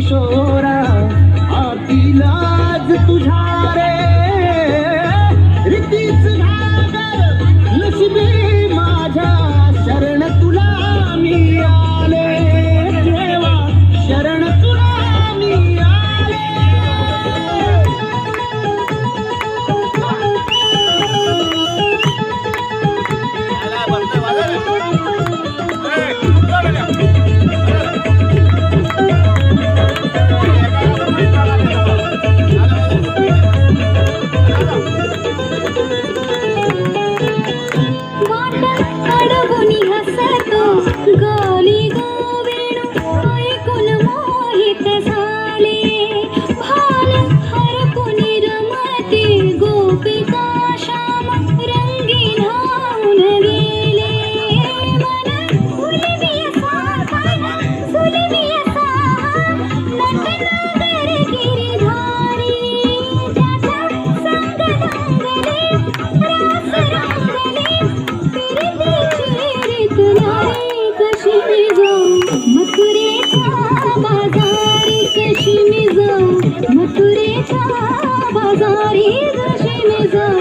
llorar गाली गावेणू ऐकून माहीत जशी मी जाऊ मथुरेचा बाजारी जशी मी जाऊ